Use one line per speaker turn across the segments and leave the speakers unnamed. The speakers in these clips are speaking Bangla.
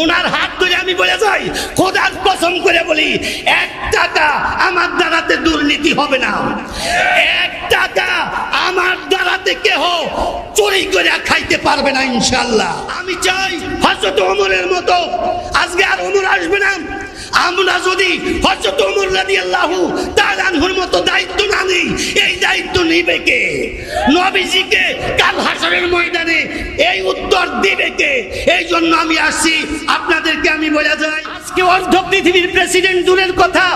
ওনার হাত ধরে আমি বলে যাই, খোদার কসম করে বলি, এক টাকা আমার দ্বারাতে দুর্নীতি হবে না। এক টাকা আমার দ্বারাতে কেহ চুরি করে খাইতে পারবে না ইনশাল্লাহ আমি চাই হজরত ওমরের মতো, আজকে আর ওমর আসবে না আমরা যদি হজরত ওমর রাদিয়াল্লাহু তাআলা আনহুর মতো দায়িত্ব না নেই, এই দায়িত্ব নিবে কে? নবীজিকে কাল হাসরের ময়দানে এই উত্তর দিবে কে? এই জন্য আমি আসছি। আপনাদেরকে আমি বলে যাই আজকে অর্ধ পৃথিবীর প্রেসিডেন্ট দূরের কথা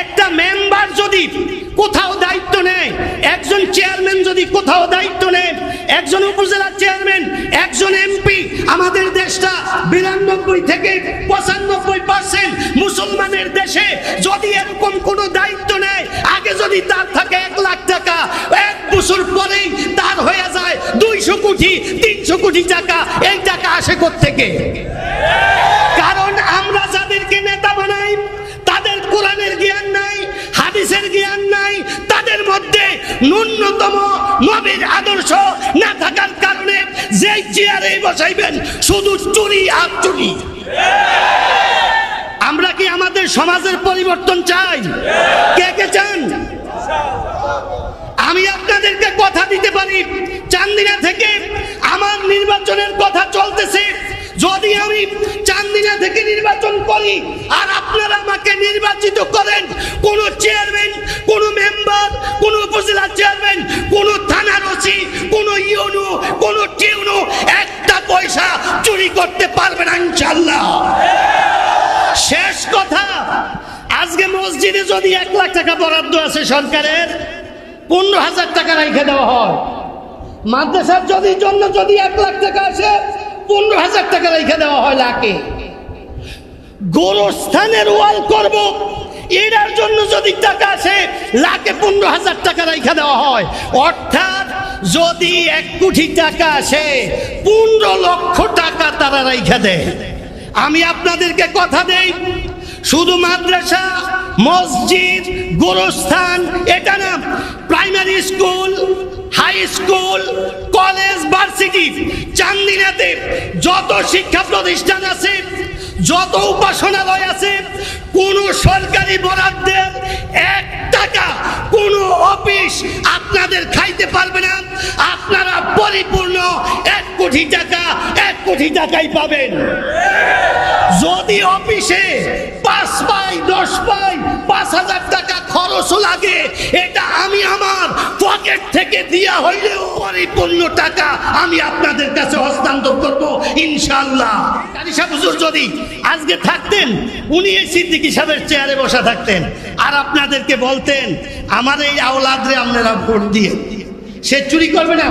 একটা মেম্বার যদি কোথাও দায়িত্ব নেয়, একজন চেয়ারম্যান যদি কোথাও দায়িত্ব নেয়, একজন উপজেলা চেয়ারম্যান, একজন এমপি, আমাদের দেশটা বিরানব্বই থেকে পঁচানব্বই পার্সেন্ট মুসলমানের দেশে যদি এরকম কোনো দায়িত্ব নেয়, আগে যদি তার থাকে এক লাখ টাকা, এক বছর পরেই তার হয়ে যায় দুইশো কোটি, তিনশো কোটি টাকা, এই টাকা আসে থেকে ন্যূনতম নবীর আদর্শ না থাকার কারণে যেই চেয়ারে বসাইবেন, শুধু চুরি আর চুরি। আমরা কি আমাদের সমাজের পরিবর্তন চাই? কে কে চান? আমি আপনাদেরকে কথা দিতে পারি। চান্দিনা থেকে আমার নির্বাচনের কথা চলতেছে। যদি আমি চান্দিনা থেকে নির্বাচন করি আর আপনারা আমাকে নির্বাচিত করেন, কোন চেয়ারম্যান কোন মেম্বার কোন উপজেলা চেয়ারম্যান কোন থানার ওসি, কোন ইউনো, কোন টিউনো, একটা পয়সা চুরি করতে পারবে না ইনশাল্লাহ শেষ কথা, আজকে মসজিদে যদি এক লাখ টাকা বরাদ্দ আছে সরকারের, পনেরো হাজার টাকা রেখে দেওয়া হয়। মাদ্রাসার যদি জন্য যদি এক লাখ টাকা আসে পনেরো হাজার টাকা রেখে দেওয়া হয় লাখে। গোরস্থানের ওয়াল করব। এটার জন্য যদি টাকা আসে, লাখে পনেরো হাজার টাকা রেখে দেওয়া হয়। অর্থাৎ যদি এক কোটি টাকা আসে, পনেরো লক্ষ টাকা তারা রেখে দেয়। আমি আপনাদেরকে কথা দেই, শুধু মাদ্রাসা, মসজিদ, গোরস্থান, এটা না primary school high school college varsity চান্দিনাতে যত শিক্ষা প্রতিষ্ঠান আছে, যত উপাসনালয় আছে, কোন সরকারি বরাদ্দের এক টাকা কোন অফিস আপনাদের খাইতে পারবে না। আপনারা পরিপূর্ণ এক কোটি টাকা, এক কোটি টাকাই পাবেন। যদি অফিসে পাঁচ পাই, দশ পাই পাঁচ হাজার টাকা খরচও লাগে, এটা আমি আমার পকেট থেকে দিয়া হইলেও পরিপূর্ণ টাকা আমি আপনাদের কাছে হস্তান্তর করব ইনশাল্লাহ কারিসা হুজুর, যদি আজকে থাকতেন, উনি এই সিদ্দিকি সাহেবের চেয়ারে বসা থাকতেন আর আপনাদেরকে বলতেন, আমার এই আওলাদরে আপনারা ভোট দিয়ে, সে চুরি করবে না,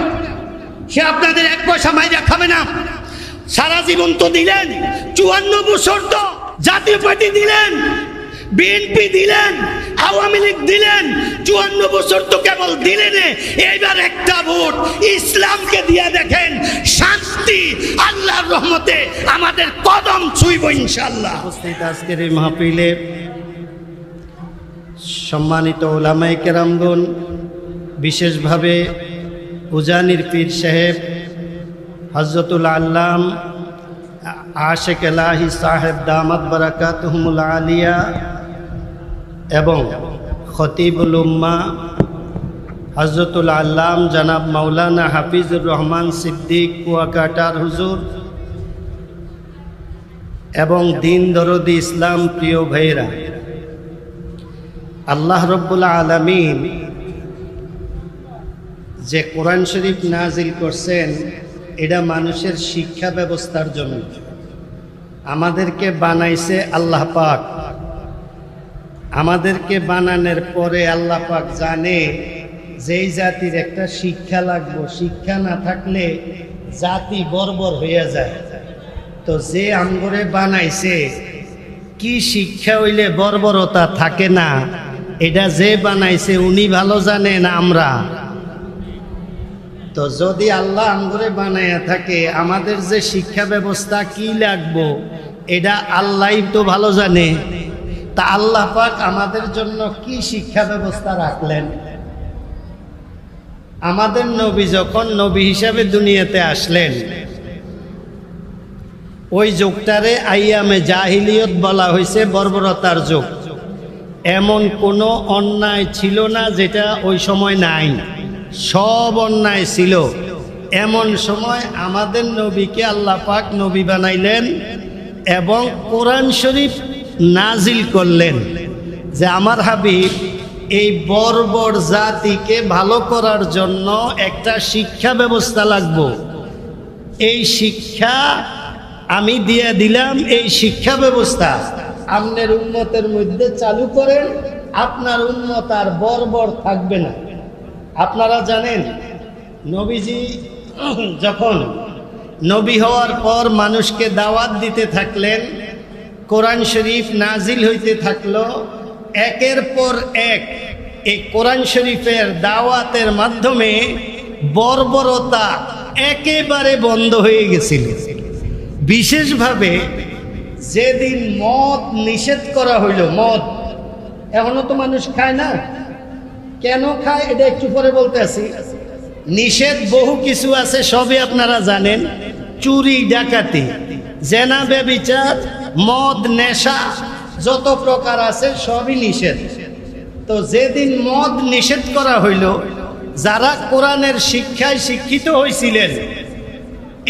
সে আপনাদের এক পয়সা মাইরা খাবে না, সারা জীবন তো দিলেন, চুয়ান্ন বছর তো জাতীয় পার্টি দিলেন বিএনপি দিলেন, আওয়ামী লীগ দিলেন, চুয়ান্ন বছর তো কেবল দিলেন এইবার একটা ভোট ইসলামকে দিয়ে দেখেন শান্তি আল্লাহর রহমতে আমাদের কদম ছুইব ইনশাল্লাহ
আজকের এই মাহফিলে সম্মানিত ওলামাই কেরামগুন বিশেষভাবে উজানির পীর সাহেব হজরতুল আল্লাম, আশেক এলাহি সাহেব দামাত বারাকাতহমুল আলিয়া এবং খতিবুল উম্মা হজরতুল আল্লাম জনাব মাওলানা হাফিজুর রহমান সিদ্দিক কুয়াকাটার হুজুর এবং দিন দরদি ইসলাম প্রিয় ভাইরা আল্লাহ রব্বুল আলমিন যে কোরআন শরীফ নাজিল করছেন, এটা মানুষের শিক্ষা ব্যবস্থার জন্য। আমাদেরকে বানাইছে আল্লাহ পাক। আমাদেরকে বানানোর পরে আল্লাহ পাক জানে যেই জাতির একটা শিক্ষা লাগবে, শিক্ষা না থাকলে জাতি বর্বর হইয়া যায়। তো যে আঙ্গরে বানাইছে, কি শিক্ষা হইলে বর্বরতা থাকে না? এটা যে বানাইছে, উনি ভালো জানেন আমরা? তো যদি আল্লাহ আঙ্গুরে বানাইয়া থাকে, আমাদের যে শিক্ষা ব্যবস্থা কি লাগবো, এটা আল্লাহ তো ভালো জানে। তা আল্লাহ পাক আমাদের জন্য কি শিক্ষা ব্যবস্থা রাখলেন? আমাদের নবী যখন নবী হিসাবে দুনিয়াতে আসলেন, ওই যুগটারে আইয়ামে জাহিলিয়ত বলা হয়েছে বর্বরতার যুগ। এমন কোনো অন্যায় ছিল না যেটা ওই সময় নাই। সব অন্যায় ছিল। এমন সময় আমাদের নবীকে আল্লাহ পাক নবী বানাইলেন এবং কোরআন শরীফ নাজিল করলেন যে আমার হাবিব এই বর্বর জাতিকে ভালো করার জন্য একটা শিক্ষা ব্যবস্থা লাগবো। এই শিক্ষা আমি দিয়ে দিলাম, এই শিক্ষা ব্যবস্থা আপনার উন্মতের মধ্যে চালু করেন, আপনার উন্মত আর বর্বর থাকবে না। আপনারা জানেন, নবীজি যখন নবী হওয়ার পর মানুষকে দাওয়াত দিতে থাকলেন কোরআন শরীফ নাজিল হইতে থাকল একের পর এক। এই কোরআন শরীফের দাওয়াতের মাধ্যমে বর্বরতা একেবারে বন্ধ হয়ে গেছিল। বিশেষভাবে যেদিন মদ নিষেধ করা হইল, মদ, এখনও তো মানুষ খায় না। কেন খায় এটা একটু পরে বলতে আছি। নিষেধ বহু কিছু আছে, সবই আপনারা জানেন। চুরি, ডাকাতি, জেনা বেবিচার মদ, নেশা, যত প্রকার আছে সবই নিষেধ। তো যেদিন মদ নিষেধ করা হইল, যারা কোরআনের শিক্ষায় শিক্ষিত হয়েছিলেন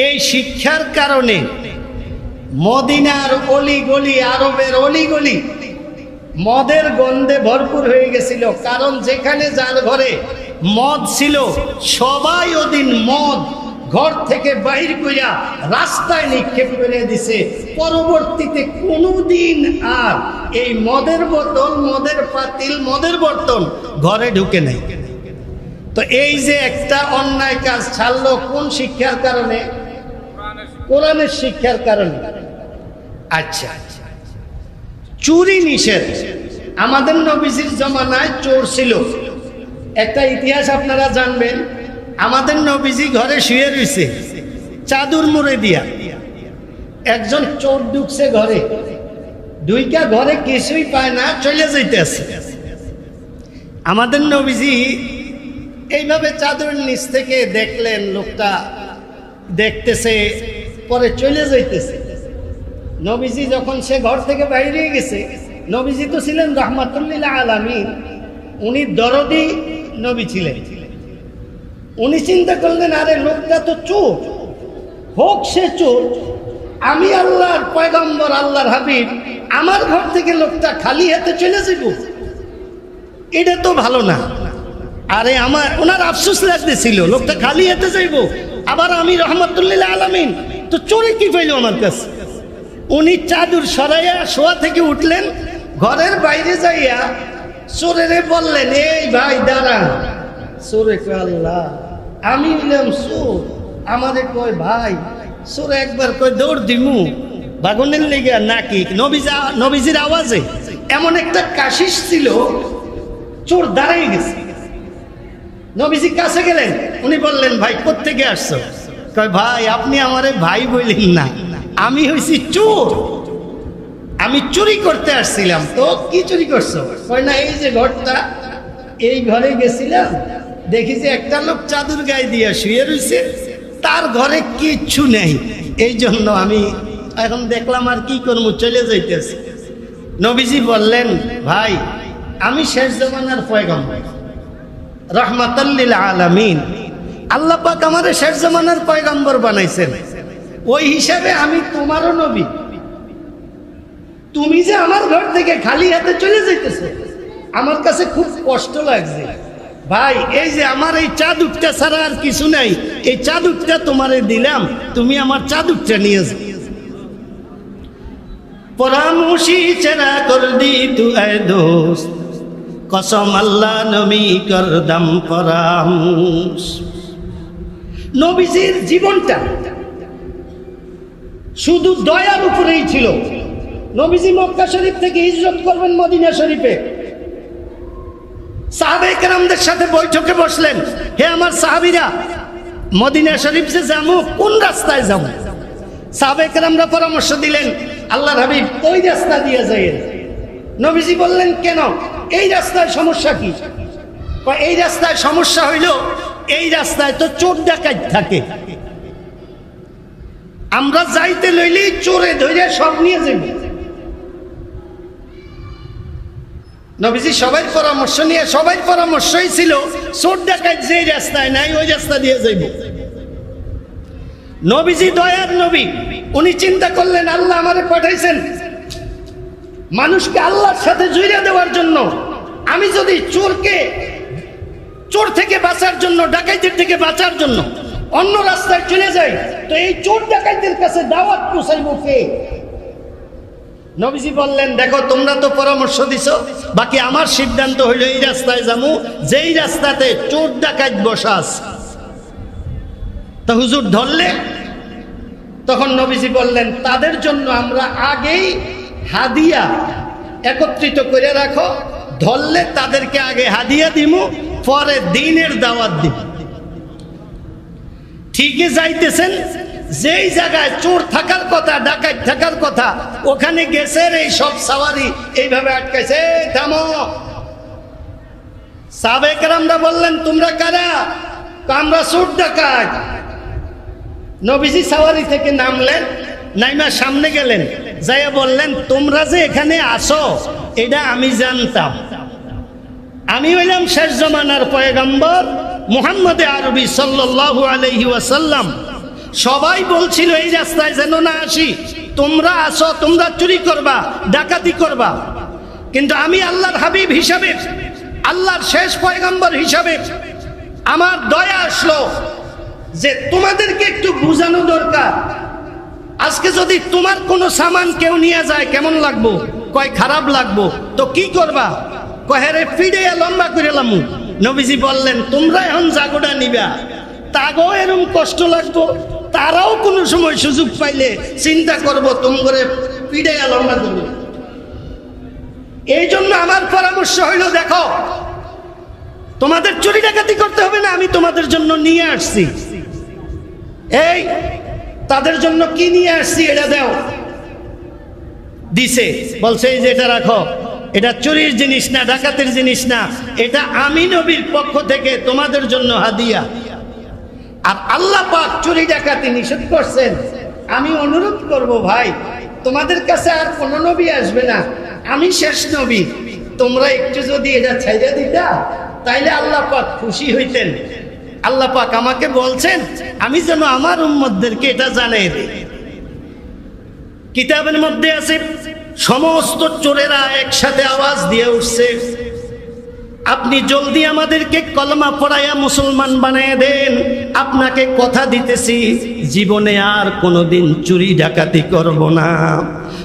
এই শিক্ষার কারণে মদিনার অলি গলি আরবের অলি গলি মদের গন্ধে ভরপুর হয়ে গেছিল। কারণ যেখানে যার ঘরে মদ ছিল, সবাই ওদিন মদ ঘর থেকে বাহির কইরা রাস্তায় নিক্ষেপ করে দিছে। পরবর্তীতে কোনোদিন আর এই মদের বোতল মদের পাতিল, মদের বর্তন ঘরে ঢুকে নাই। তো এই যে একটা অন্যায় কাজ ছাড়লো কোন শিক্ষার কারণে? কোরআনের শিক্ষার কারণে। আচ্ছা চুরি নিষেধ। আমাদের নবীজির জমানায় চোর ছিল। একটা ইতিহাস আপনারা জানবেন। আমাদের নবীজি ঘরে শুয়ে রয়েছে চাদুর মুড়ে দিয়া। একজন চোর ঢুকছে ঘরে। দুইটা ঘরে কিছুই পায় না, চলে যাইতেছে। আমাদের নবীজি এইভাবে চাদর নিচ থেকে দেখলেন, লোকটা দেখতেছে, পরে চলে যাইতেছে। নবীজি যখন সে ঘর থেকে বাইরে গেছে, নবীজি তো ছিলেন রহমাতুল্লিল্লাহ আলামিন, উনি দরদি নবী ছিলেন। উনি চিন্তা করলেন, আরে, লোকটা তো চোর। হোক সে চোর। আমি আল্লাহর পয়গম্বর, আল্লাহর হাবিব, আমার ঘর থেকে লোকটা খালি হাতে চলে যাব। এটা তো ভালো না। আরে, আমার, ওনার আফসোস লাগতেছিল, লোকটা খালি হাতে যাইব আবার আমি রহমতুল্লাহ আলামিন। তো চোরে কি পাইল আমার কাছে? উনি চাদুর সরাইয়া শোয়া থেকে উঠলেন, ঘরের বাইরে যাইয়া চোরেরে বললেন, এই ভাই দাঁড়ান চোরে আল্লাহ। আমি নিলাম চোর আমারে কয় ভাই চোরে একবার কয় দৌড় দিমু। বাগনের লেগে নাকি নবীজা, নবীজির আওয়াজে এমন একটা কাশিস ছিল, চোর দাঁড়াই গেছে। নবীজি কাছে গেলেন, উনি বললেন, ভাই, কোত্থেকে আসছো? কয়, ভাই, আপনি আমারে ভাই বললেন না। আমি হয়েছি চোর। আমি চুরি করতে আসছিলাম। তো কি চুরি করছ? কয়, না, এই যে ঘরটা, এই ঘরে গেছিলাম। দেখি যে একটা লোক চাদর গায়ে দিয়ে শুয়ে রয়েছে তার ঘরে কিচ্ছু নেই। এই জন্য আমি এখন দেখলাম আর কি করব, চলে যাইতেছি। নবীজি বললেন, ভাই, আমি শেষ জমানার পয়গম্বর রহমাতাল্লিল আলামিন। আল্লাহ পাক আমার শেষ জমানার পয়গম্বর বানাইছেন। ওই হিসাবে আমি তোমারও নবী। তুমি যে আমার ঘর থেকে খালি হাতে চলে যাইতেছো, আমার কাছে খুব কষ্ট লাগছে। ভাই, এই যে আমার এই চাদুকটা ছাড়া আর কিছু নাই। এই চাদুকটা তোমারে দিলাম, তুমি আমার চাদুকটা নিয়ে যাও। পরামর্শি চেরা কর দি তু দোস্ত, কসম আল্লাহ নবী করদাম পরামর্শ নবীজির জীবনটা শুধু দয়ার উপরেই ছিল। নবীজি মক্কা শরীফ থেকে হিজরত করবেন মদিনা শরীফে। সাথে বৈঠকে বসলেন। হে আমার সাহাবিরা, মদিনা শরীফ যে কোন রাস্তায় পরামর্শ দিলেন আল্লাহ হাবিব, ওই রাস্তা দিয়ে নবীজি বললেন, কেন? এই রাস্তায় সমস্যা কি? এই রাস্তায় সমস্যা হইল, এই রাস্তায় তো চোর ডাকাত থাকে। আমরা যাইতে লইলেই চোরে ধরে সব নিয়ে যাব নবীজি সবাই পরামর্শ নিয়ে, সবাই পরামর্শই ছিল, চোর ডাকাত যে রাস্তায় নাই, ওই রাস্তা দিয়ে যাইব। নবীজি দয়ার নবী, উনি চিন্তা করলেন, আল্লাহ আমারে পাঠাইছেন। মানুষকে আল্লাহর সাথে জুড়ে দেওয়ার জন্য। আমি যদি চোরকে, চোর থেকে বাঁচার জন্য, ডাকাইতের থেকে বাঁচার জন্য অন্য রাস্তায় চলে যাই, তো এই চোর ডাকাইতের কাছে দাওয়াত পৌঁছাইব কে? নবীজি বললেন, দেখো, তোমরা তো পরামর্শ দিছ। বাকি আমার সিদ্ধান্ত হইল, এই রাস্তায় যাব যেই রাস্তাতে চোর ডাকাইত বসাস তা হুজুর ধরলে? তখন নবীজি বললেন, তাদের জন্য আমরা আগেই হাদিয়া একত্রিত করে রাখো। ধরলে তাদেরকে আগে হাদিয়া দিমু, পরে দিনের দাওয়াত দিব ঠিকই যাইতেছেন যেই জায়গায় চোর থাকার কথা, ডাকাত থাকার কথা, ওখানে গেছে এই সব সাওয়ারি। এইভাবে আটকাইছে, "এই থামো। সাবেকরামরা বললেন, তোমরা কারা? আমরা চোর ডাকাত। নবীজি সাওয়ারি থেকে নামলেন, নাইমা সামনে গেলেন, যাইয়া বললেন, তোমরা যে এখানে আসো, এটা আমি জানতাম। আমি হইলাম শেষ জমানার পয়গম্বর মুহাম্মদ আরবি সাল্লাল্লাহু আলাইহি ওয়াসাল্লাম। সবাই বলছিল এই রাস্তায় যেন না আসি। তোমরা আসো, তোমরা চুরি করবা, ডাকাতি করবা। কিন্তু আমি আল্লাহর হাবিব হিসাবে, আল্লাহর শেষ পয়গম্বর হিসাবে আমার দয়া আসলো যে তোমাদেরকে একটু বোঝানো দরকার। আজকে যদি তোমার কোনো সামান কেউ নিয়ে যায়, কেমন লাগবো? কয়, খারাপ লাগবো। তো কি করবা? কহেরে ফিরে লম্বা করে লামু। নবীজি বললেন, তোমরা এখন জাগোটা নিবা। তাগো এরম কষ্ট লাগতো। তারাও কোনো সময় সুযোগ পাইলে চিন্তা করব, তুম করে ফিরে লম্বা করবে এই জন্য আমার পরামর্শ হইল, দেখো, তোমাদের চুরি ডাকাতি করতে হবে না, আমি তোমাদের জন্য নিয়ে আসছি। এই, তাদের জন্য কি নিয়ে আসছি এটা দাও। দিছে, বলছে, এই যে এটা রাখো, এটা চুরির জিনিস না, ডাকাতের জিনিস না, এটা আমি নবীর পক্ষ থেকে তোমাদের জন্য হাদিয়া। আর আল্লাহ পাক চুরি ডাকাতি নিষেধ করছেন। আমি অনুরোধ করব ভাই, তোমাদের কাছে আর কোন নবী আসবে না। আমি শেষ নবী। তোমরা একটু যদি এটা ছাইড়া দিতা, তাইলে আল্লাহ পাক খুশি হইতেন। আল্লাহ পাক আমাকে বলছেন, আমি যেন আমার উম্মতদেরকে এটা জানাই দিই। কিতাবের মধ্যে আছে, সমস্ত চোরেরা একসাথে আওয়াজ দিয়ে উঠছে। আপনি জলদি আমাদেরকে কলমা পড়াইয়া মুসলমান বানিয়ে দেন। আপনাকে কথা দিতেছি, জীবনে আর কোনোদিন চুরি ডাকাতি করব না।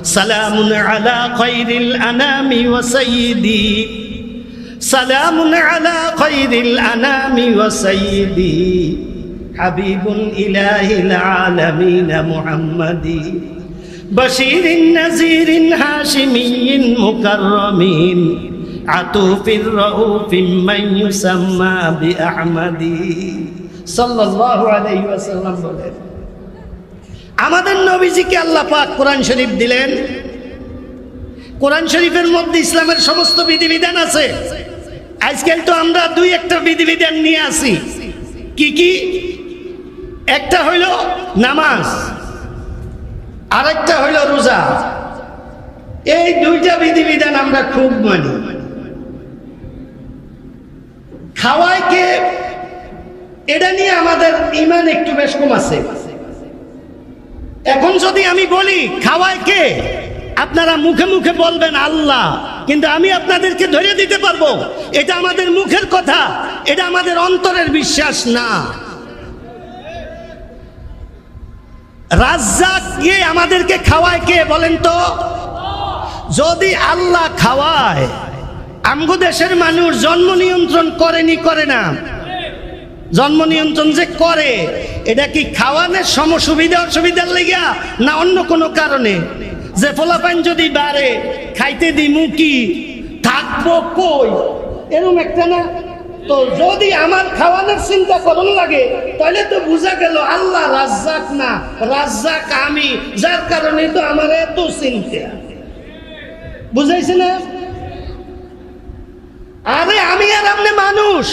সালামুন আলা খৈরিল আনামি ওয়া সাইয়্যিদি। সালামুন আলা খৈরিল আনামি ওয়া সাইয়্যিদি। হাবিবুন ইলাহিল আলামিন মুহাম্মাদি। বশীরিন নাজিরিন হাশিমিন মুকাররমিন। আতুফির রাউফিম মান ইউসাম্মা বিআহমাদি। সাল্লাল্লাহু আলাইহি ওয়াসাল্লাম বলেন, আমাদের নবীজিকে আল্লাহ পাক কোরআন শরীফ দিলেন। কোরআন শরীফের মধ্যে ইসলামের সমস্ত বিধিবিধান আছে। আজকাল তো আমরা দুই একটা বিধিবিধান নিয়ে আসি। কি কি? একটা হইল নামাজ, আরেকটা হইল রোজা। এই দুইটা বিধিবিধান আমরা খুব মানি। খাওয়ায় কে এটা নিয়ে আমাদের ইমান একটু বেশ কম আছে। এখন যদি আমি বলি খাওয়ায় কে আপনারা মুখে মুখে বলবেন আল্লাহ, কিন্তু আমি আপনাদেরকে ধরে দিতে পারব, এটা আমাদের মুখের কথা, এটা আমাদের অন্তরের বিশ্বাস না। রাজ্জাক কে আমাদেরকে খাওয়ায় কে বলেন তো? যদি আল্লাহ খাওয়ায় আমগো দেশের মানুষ জন্ম নিয়ন্ত্রণ করেনি, করে না। জন্ম নিয়ন্ত্রণ যে করে, এটা কি খাওয়ানোর সম সুবিধা অসুবিধার লেগা না অন্য কোনো কারণে? যে ফলাফান যদি বাড়ে, খাইতে দি মুকি থাকব কই? এরকম একটা না? তো যদি আমার খাওয়ানোর চিন্তা করুন লাগে, তাহলে তো বোঝা গেল আল্লাহ রাজ্জাক না, রাজ্জাক আমি, যার কারণে তো আমার এত চিন্তা। বুঝাইছে না? আরে আমি আর আপনি মানুষ।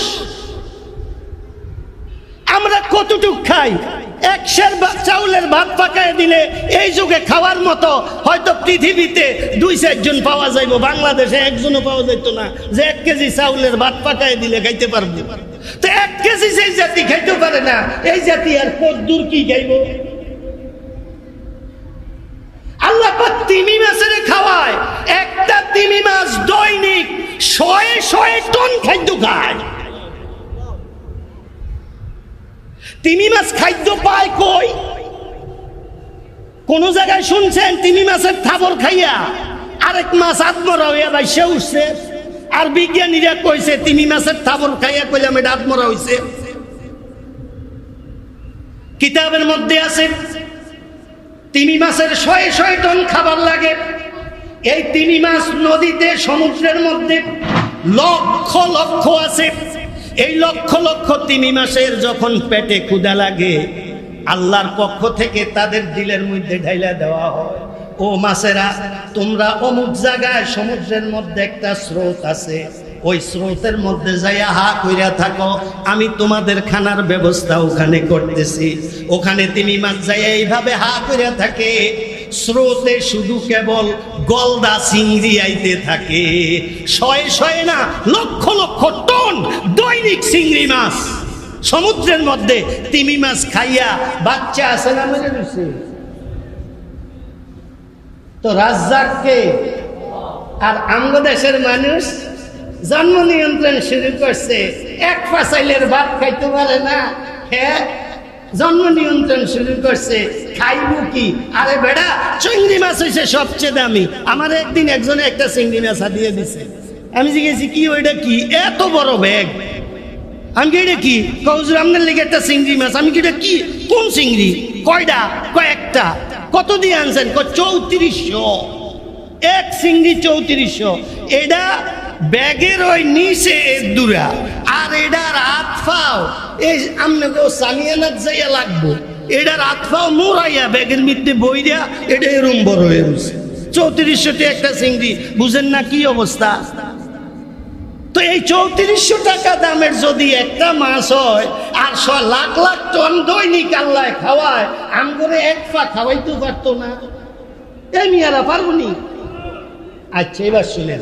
আমরা কতটুক খাই?
একশের চাউলের ভাত পাকায় দিলে এই যুগে খাওয়ার মতো হয়তো পৃথিবীতে দুই চারজন পাওয়া যাইব, বাংলাদেশে একজনও পাওয়া যাইতো না যে এক কেজি চাউলের ভাত পাকায় দিলে খাইতে পারব। তো এক কেজি সেই জাতি খাইতে পারে না, এই জাতি আর কদ্দুর কি খাইব? আল্লাহ তিমি মাছের খাওয়ায়, একটা শয়ে শয়ে টন খাদ্য খায়। তিমি মাছ খাদ্য পায় কই? কোন জায়গায় শুনছেন তিমি মাছের থাবর খাইয়া আরেক মাছ আত্মরা হইয়া বাইসে উঠছে। আর বিজ্ঞানীরা কইছে, তিমি মাছের থাবর খাইয়া কইলাম এটা আত্মরা হইছে। কিতাবের মধ্যে আছে, তিমি মাছের শয়ে শয়ে টন খাবার লাগে। এই তিমি মাছ নদীতে, সমুদ্রের মধ্যে লক্ষ লক্ষ আছে। এই লক্ষ লক্ষ তিমি মাসের যখন পেটে ক্ষুদা লাগে, আল্লাহর পক্ষ থেকে তাদের দিলের মধ্যে ঢাইলা দেওয়া হয়। ও মাছেরা, তোমরা অমুক জায়গায় সমুদ্রের মধ্যে একটা স্রোত আছে। ওই স্রোতের মধ্যে যাইয়া হা কইরা থাকো, আমি তোমাদের খানার ব্যবস্থা ওখানে করতেছি। ওখানে তিনি মাছ যাইয়া এইভাবে হা কইরা থাকে। স্রোতে শুধু কেবল গলদা চিংড়ি আইতে থাকে। শয়ে শয়ে না, লক্ষ লক্ষ টন দৈনিক চিংড়ি মাছ। সমুদ্রের মধ্যে তিমি মাছ খাইয়া বাচ্চা আছে না মেরে দিছে তো রাজ্জাককে আর আমগ দেশের মানুষ জন্ম নিয়ন্ত্রণ শুরু করছে। এক ফাসাইলের ভাত খাইতে পারে না। হ্যাঁ? জন্ম নিয়ন্ত্রণ শুরু করছে। খাইব কি? আরে বেড়া, চিংড়ি মাছ হয়েছে সবচেয়ে দামি। আমার একদিন একজনে একটা চিংড়ি মাছ দিয়ে দিছে। আমি জিজ্ঞেসি, কি ওইটা কি? এত বড় ব্যাগ। আমি কি এটা কি? কৌজুর আপনার লেগে একটা চিংড়ি মাছ। আমি কি এটা কি? কোন চিংড়ি? কয়টা কয়েকটা কত দিয়ে আনছেন? চৌত্রিশশো। এক চিংড়ি চৌত্রিশশো। এটা ব্যাগের ওই নিচে দূরা। আর এটার হাত ফাও। এই আপনাকে সানিয়ানার যাইয়া লাগবো। এটার হাত ফাও মোড়াইয়া ব্যাগের মধ্যে বইরা এটা এরম বড় হয়ে রয়েছে চৌত্রিশশোটি একটা চিংড়ি, বুঝেন না কি অবস্থা? তো এই চৌত্রিশশো টাকা দামের যদি একটা মাছ হয়, আর স লাখ লাখ টন দৈনিক আল্লাহ খাওয়ায় আম করে এক পা খাওয়াইতে পারতো না। এই মিয়ারা পারবনি আচ্ছা এবার শুনেন।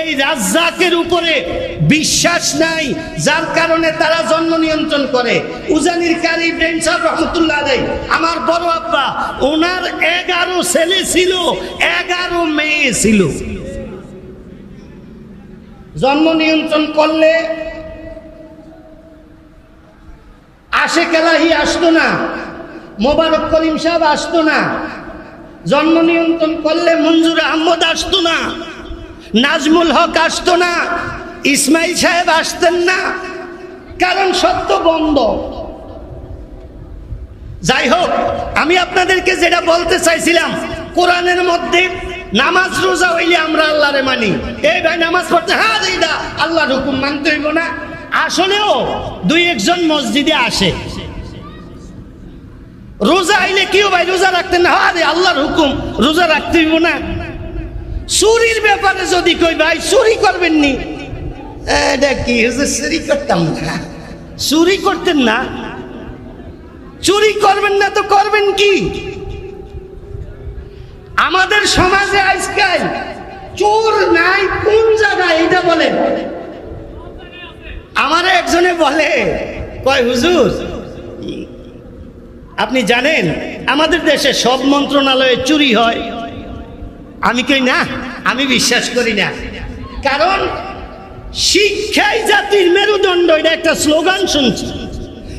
এই রাজ্জাকের উপরে বিশ্বাস নাই, যার কারণে তারা জন্ম নিয়ন্ত্রণ করে। উজানির কারি ইব্রাহিম রহমতুল্লাহ আলাই আমার বড় আব্বা, ওনার এগারো ছেলে ছিল, এগারো মেয়ে ছিল। জন্ম নিয়ন্ত্রণ করলে আশে কেলাহি আসতো না, মোবারক করিম সাহেব আসতো না, জন্ম নিয়ন্ত্রণ করলে মঞ্জুর আহমদ আসতো না। নাজমুল হক আসতো না, ইসমাইল সাহেব আসতেন না, কারণ সত্য বন্ধ। যাই হোক, আমি আপনাদেরকে যেটা বলতে চাইছিলাম, কোরআনের মধ্যে নামাজ রোজা হইলে আমরা আল্লাহরে মানি। এই ভাই নামাজ পড়তে হ্যাঁ এইটা আল্লাহর হুকুম মানতে হইব না। আসলেও দুই একজন মসজিদে আসে। রোজা আইলে কেউ ভাই রোজা রাখতেন না হ্যাঁ আল্লাহর হুকুম, রোজা রাখতে হইব না। চুরির ব্যাপারে যদি কই ভাই চুরি করবেন নি। এটা কি চুরি করতাম না। চুরি করতেন না? চুরি করবেন না তো করবেন কি? আমাদের সমাজে আজকাল চোর নাই কোন জায়গায় এটা বলে। আমার একজনে বলে কয় হুজুর আপনি জানেন আমাদের দেশে সব মন্ত্রণালয়ে চুরি হয়। আমি কই না? আমি বিশ্বাস করি না। কারণ, শিক্ষাই জাতির মেরুদণ্ড, এটা একটা স্লোগান শুনছি।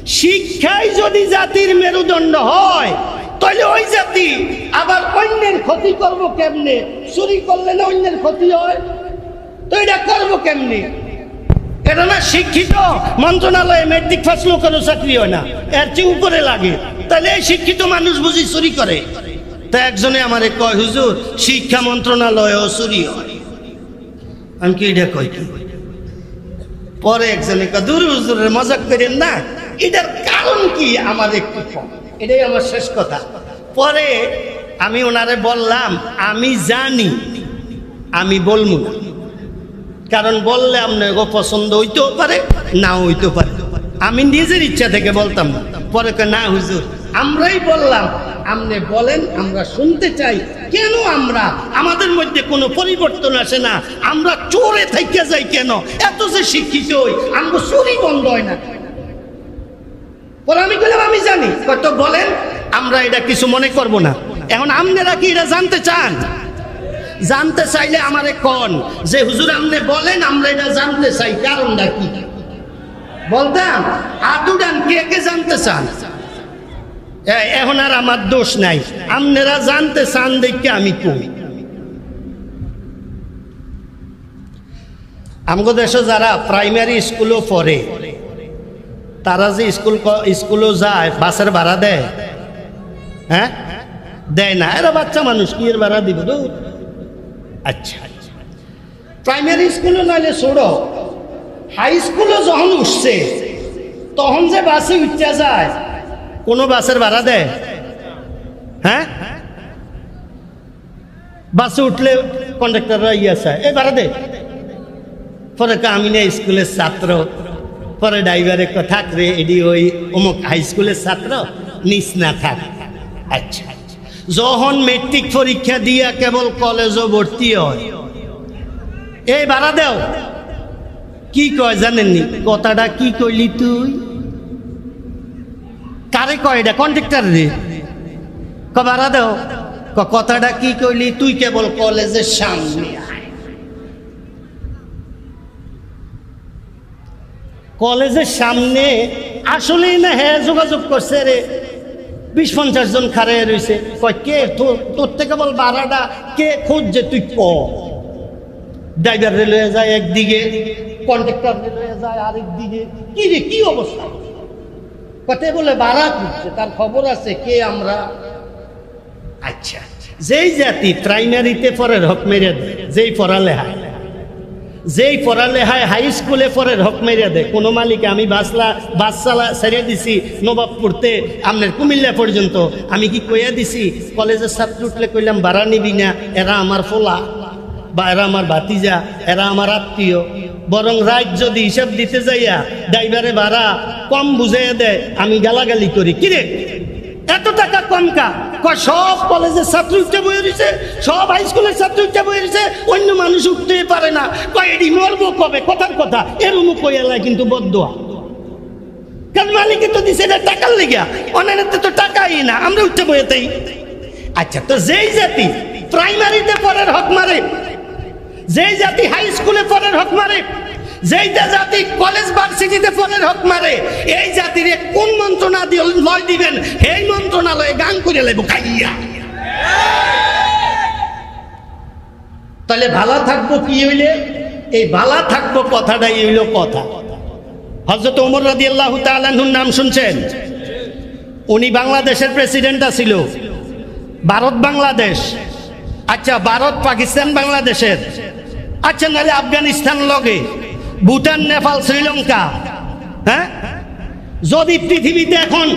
শিক্ষাই যদি জাতির মেরুদণ্ড হয়, তাহলে ওই জাতি আবার অন্যের ক্ষতি করব কেমনে? চুরি করলে না অন্যের ক্ষতি হয়? তো এটা করব কেমনে? এটা না শিক্ষিত মন্ত্রণালয়ে মেট্রিক পাস লোকেরও চাকরি হয় না। এর চেয়ে উপরে লাগে। তাহলে শিক্ষিত মানুষ বুঝি চুরি করে? তা একজনে আমারে কয় হুজুর শিক্ষা মন্ত্রণালয়েও চুরি হয়।
আমি কি এটা কই কি? পরে একজনে কয়, দূর হুজুরের মজাক করেন না এটার কারণ কি আমার একটু এটাই আমার শেষ কথা। পরে আমি ওনারে বললাম আমি জানি আমি বলব না। কারণ বললে আপনার পছন্দ হইতেও পারে না হইতেও পারে। আমি নিজের ইচ্ছা থেকে বলতাম পরে কয়, না হুজুর আমরাই বললাম আপনি বলেন, আমরা শুনতে চাই। কেন আমরা? আমাদের মধ্যে কোনো পরিবর্তন আসে না। আমরা চোরে থেকে যাই কেন? এত যে শিক্ষিত হই, আমরা চুরি বন্ধ হয় না। আমি বললাম আমি জানি। কত বলেন, আমরা এটা কিছু মনে করব না। এখন আপনারা কি এটা জানতে চান? জানতে চাইলে আমারে কন যে, হুজুর আপনি বলেন, আমরা এটা জানতে চাই। কারণটা কি? বলতাম, আদুডান কে কে জানতে চান? এখন আর আমার দোষ নাই। আপনারা জানতে চান দেখে আমি কই। আমগো দেশে যারা প্রাইমারি স্কুলও পড়ে, তারা যে স্কুল স্কুলও যায়, বাসের ভাড়া দেয়। হ্যাঁ? দেয় না। এরা বাচ্চা মানুষ, কি এর ভাড়া দিব? তো আচ্ছা। প্রাইমারি স্কুলও নাইলে ছোড়ো হাই স্কুলও যখন উঠছে, তখন যে বাসে উঠতে যায় কোনো বাসের ভাড়া দেয়? হ্যাঁ? বাসে উঠলে কন্ডাক্টররা ইয়ে চায় ভাড়া দে। পরে কয়, আমি না স্কুলের ছাত্র। পরে ড্রাইভারে কয়, থাক রে এডি ওই অমুক হাই স্কুলের ছাত্র নিস না থাক। আচ্ছা যখন মেট্রিক পরীক্ষা দিয়া কেবল কলেজও ভর্তি হয় এই ভাড়া দেও। কি কয় জানেননি? কথাটা কি কইলি তুই? কারে কয় এটা? কন্ট্রাক্টর রে? ক ভাড়া দেও। ক কথাটা কি কইলি? তুই কেবল কলেজের সামনে। কলেজের সামনে আসলেই না হ্যাঁ যোগাযোগ করছে রে। বিশ পঞ্চাশ জন খারে রয়েছে কয়, কে? তোর থেকে বল ভাড়াটা কে খোঁজ যে তুই ক? ড্রাইভার রেলওয়ে যায় একদিকে কন্ট্রাক্টর রেলওয়ে যায় আরেক দিকে কি রে, কি অবস্থা? কতে বলে ভাড়া খুঁজছে তার খবর আছে কে আমরা? আচ্ছা যেই জাতি প্রাইমারিতে পরে হক মেরে দেয় যেই পড়ালেখায়। যেই পড়ালেখায় হাই স্কুলে পরে হক মেরে দেয় কোনো মালিকে আমি বাসলা বাস চালা ছেড়ে দিছি নবাবপুরতে আপনার কুমিল্লা পর্যন্ত। আমি কি কইয়া দিছি, কলেজের ছাত্র উঠলে কইলাম, বাড়া নিবি না, এরা আমার ফোলা, বা এরা আমার ভাতিজা, এরা আমার আত্মীয়। বরং রাত যদি হিসাব দিতে যাইয়া ড্রাইভারে ভাড়া কম বুঝাইয়া দেয়, আমি গালাগালি করি। কিরে এত টাকা কম কা? সব কলেজের ছাত্র উঠতে বয়ে রয়েছে, সব হাই স্কুলের ছাত্র উঠতে বয়ে রয়েছে, অন্য মানুষ উঠতে পারে না। কয় এটি মরবো কবে? কথার কথা। এর এরম কইয়ালায় কিন্তু বদোয়া কারণ মালিকে তো দিছে এটা টাকার লেগা অনেকে তো টাকাই না, আমরা উঠতে বইতেই আচ্ছা তো যেই জাতি প্রাইমারিতে পড়ার হক মারে যেই জাতি হাই স্কুলে পড়ার হক মারে যেইটা জাতি কলেজ ভার্সিটিতে পড়ার হক মারে, এই জাতির কোন মন্ত্রণা দিয়ে লয় দিবেন? এই মন্ত্রণালয়ে গান করে লেব খাইয়া। তাহলে ভালো থাকব কি হইলে? এই ভালা থাকব কথাটাই হইল কথা। হজরত ওমর রাদি আল্লাহ তালাহুর নাম শুনছেন? উনি বাংলাদেশের প্রেসিডেন্ট ছিল ভারত, বাংলাদেশ। আচ্ছা ভারত, পাকিস্তান, বাংলাদেশের। আচ্ছা নাহলে আফগানিস্তান লগে, ভুটান, নেপাল, শ্রীলঙ্কা হ্যাঁ? যদি পৃথিবীতে এখন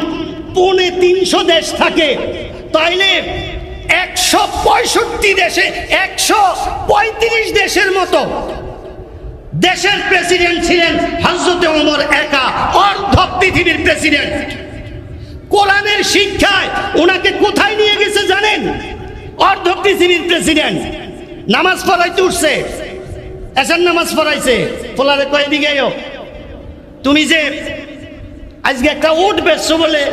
পৌনে তিনশো দেশ থাকে, তাইলে একশো পঁয়ষট্টি দেশে, একশো পঁয়ত্রিশ দেশের মতো দেশের প্রেসিডেন্ট ছিলেন হজরতে ওমর একা, অর্ধ পৃথিবীর প্রেসিডেন্ট। কোরআনের শিক্ষায় ওনাকে কোথায় নিয়ে গেছে জানেন? অর্ধ পৃথিবীর প্রেসিডেন্ট। নামাজ পড়াইতে উঠছে। এসার নামাজ পড়াইছে। ফোলারে কয় দিকে তুমি যে আজকে একটা উঠ বেচছো বলে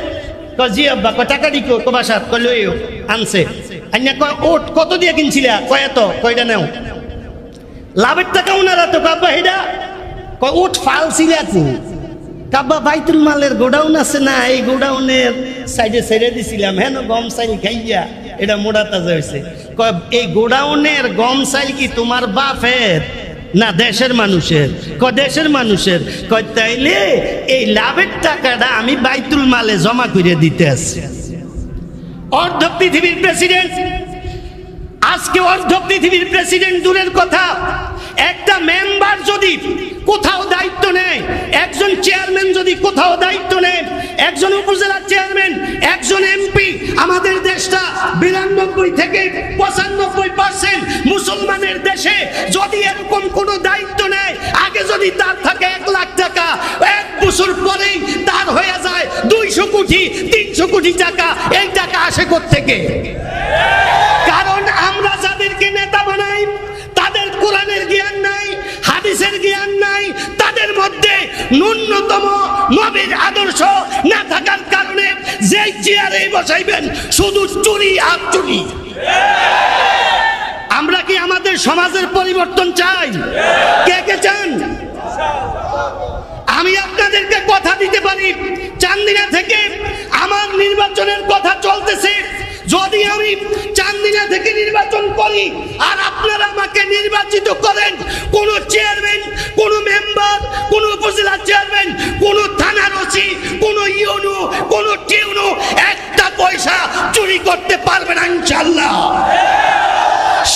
জি আব্বা, কয়, টাকা দিকো কবাসাত কয় লইও আনছে। আইনা কয় উঠ কত দিয়ে কিনছিলা? কয়, এত, কয়টা নেও? লাভের টাকা ওনারা তো কাব্বা হেডা। কয় উঠ ফাল ছিলা তুমি কাব্বা, বাইতুল মালের গোডাউন আছে না? এই গোডাউনের সাইডে ছেড়ে দিছিলাম। হেন গম সাইল খাইয়া। এটা মোড়া তাজা হয়েছে এই গোডাউনের গম সাইল কি তোমার বাপের না দেশের মানুষের? ক দেশের মানুষের। কয়, তাইলে এই লাভের টাকাটা আমি বাইতুল মালে জমা করে দিতে আসছি অর্ধ পৃথিবীর প্রেসিডেন্ট, আজকে অর্ধ পৃথিবীর প্রেসিডেন্ট দূরের কথা
একটা মেম্বার যদি কোথাও দায়িত্ব নেয়, একজন চেয়ারম্যান যদি কোথাও দায়িত্ব নেয়, একজন উপজেলা চেয়ারম্যান, একজন এমপি, আমাদের দেশটা বিরানব্বই থেকে পঁচানব্বই পার্সেন্ট মুসলমানের দেশে যদি এরকম কোনো দায়িত্ব নেয়, আগে যদি তার থাকে এক লাখ টাকা, এক বছর পরেই তার হয়ে যায় দুইশো কোটি, তিনশো কোটি টাকা, এই টাকা আসে থেকে কারণ ন্যূনতম নবীর আদর্শ না থাকার কারণে যে চেয়ারে বসাইবেন, শুধু চুরি আর চুরি। আমরা কি আমাদের সমাজের পরিবর্তন চাই? কে কে চান? আমি আপনাদেরকে কথা দিতে পারি। চান্দিনা থেকে আমার নির্বাচনের কথা চলতেছে। যদি আমি চান্দিনা থেকে নির্বাচন করি, আর আপনারা আমাকে নির্বাচিত করেন, কোন চেয়ারম্যান, কোন মেম্বার, কোন উপজেলা চেয়ারম্যান, কোন থানার ওসি, কোন ইউনো, কোন টিউনো, একটা পয়সা চুরি করতে পারবে না ইনশাল্লাহ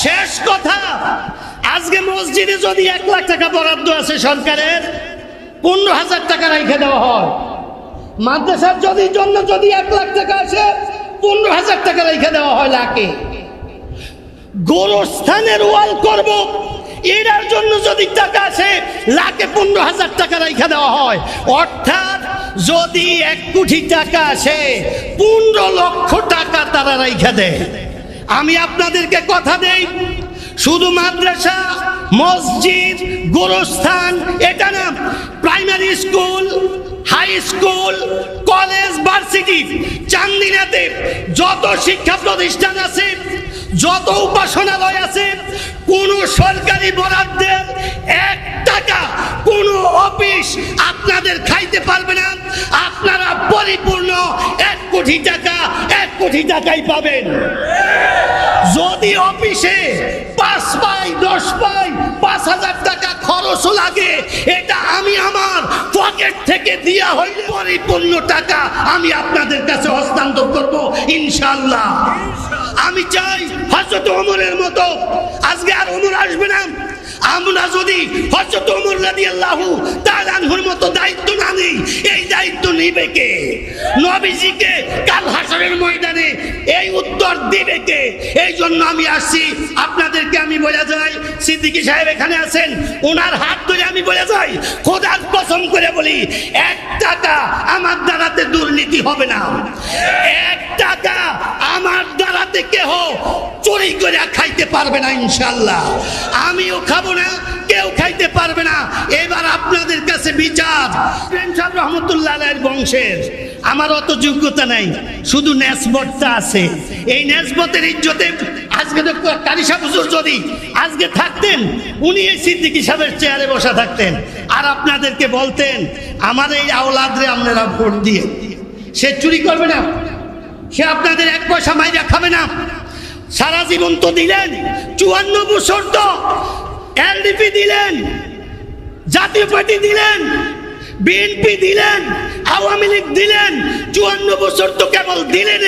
শেষ কথা, আজকে মসজিদে যদি এক লাখ টাকা বরাদ্দ আছে সরকারের, পনেরো হাজার টাকা রেখে দেওয়া হয়। মাদ্রাসার যদি জন্য যদি এক লাখ টাকা আসে পনেরো হাজার টাকা রেখে দেওয়া হয় লাখে। গোরস্থানের ওয়াল করব, এটার জন্য যদি টাকা আসে, লাখে পনেরো হাজার টাকা রেখে দেওয়া হয়। অর্থাৎ যদি এক কোটি টাকা আসে, পনেরো লক্ষ টাকা তারা রেখে দেয়। আমি আপনাদেরকে কথা দেই, শুধু মাদ্রাসা, মসজিদ, গোরস্থান, এটা না primary school high school college varsity চান্দিনাতে যত শিক্ষা প্রতিষ্ঠান আছে, যত উপাসনালয় আছে, কোন সরকারি বরাদ্দের এক টাকা কোন অফিস আপনাদের খাইতে পারবে না। আপনারা পরিপূর্ণ এক কোটি টাকা, এক কোটি টাকাই পাবেন। যদি অফিসে পাঁচ পাই, দশ পাই, পাঁচ হাজার টাকা খরচও লাগে, এটা আমি আমার পকেট থেকে দিয়া হইলে পরিপূর্ণ টাকা আমি আপনাদের কাছে হস্তান্তর করব ইনশাল্লাহ আমি চাই হজরত ওমরের মতো, আজকে আর ওমর আসবে না আমরা যদি হজরত ওমর রাদিয়াল্লাহু তাআলা মতো দায়িত্ব না নেই, এই দায়িত্ব নিবে কে? নবীজিকে কাল হাসরের ময়দানে এই উত্তর দিবে কে? এই জন্য আমি আসছি। আপনাদেরকে আমি বলে যাই, সিদ্দিকী সাহেব এখানে আছেন ওনার হাত ধরে আমি বলে যাই, খোদার কসম করে বলি, এক টাকা আমার দ্বারাতে দুর্নীতি হবে না। এক টাকা আমার দ্বারাতে কেহ চুরি করে খাইতে পারবে না ইনশাল্লাহ আমিও খাব না কেউ খাইতে পারবে না। এবার আপনাদের কাছে বিচার। প্রেম সাহেব রহমতুল্লাহ বংশের। আমার অত যোগ্যতা নাই। শুধু নেসবতটা আছে। এই নেসবতের ইজ্জতে আজকে তো হুজুর যদি আজকে থাকতেন, উনি এই সিদ্দিকী সাহেবের চেয়ারে বসা থাকতেন। আর আপনাদেরকে বলতেন, আমার এই আওলাদরে আপনারা ভোট দিয়ে। সে চুরি করবে না। সে আপনাদের এক পয়সা মাইরা খাবে না। সারা জীবন তো দিলেন। চুয়ান্ন বছর তো এলডিপি দিলেন, জাতীয় পার্টি দিলেন, বিএনপি দিলেন, আওয়ামী লীগ দিলেন, চুয়ান্ন বছর তো কেবল দিলেন,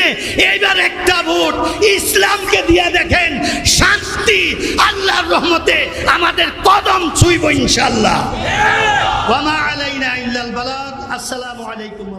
এইবার একটা ভোট ইসলামকে দিয়ে দেখেন শান্তি আল্লাহর রহমতে আমাদের কদম ছুইব ইনশাল্লাহ আসসালামু আলাইকুম।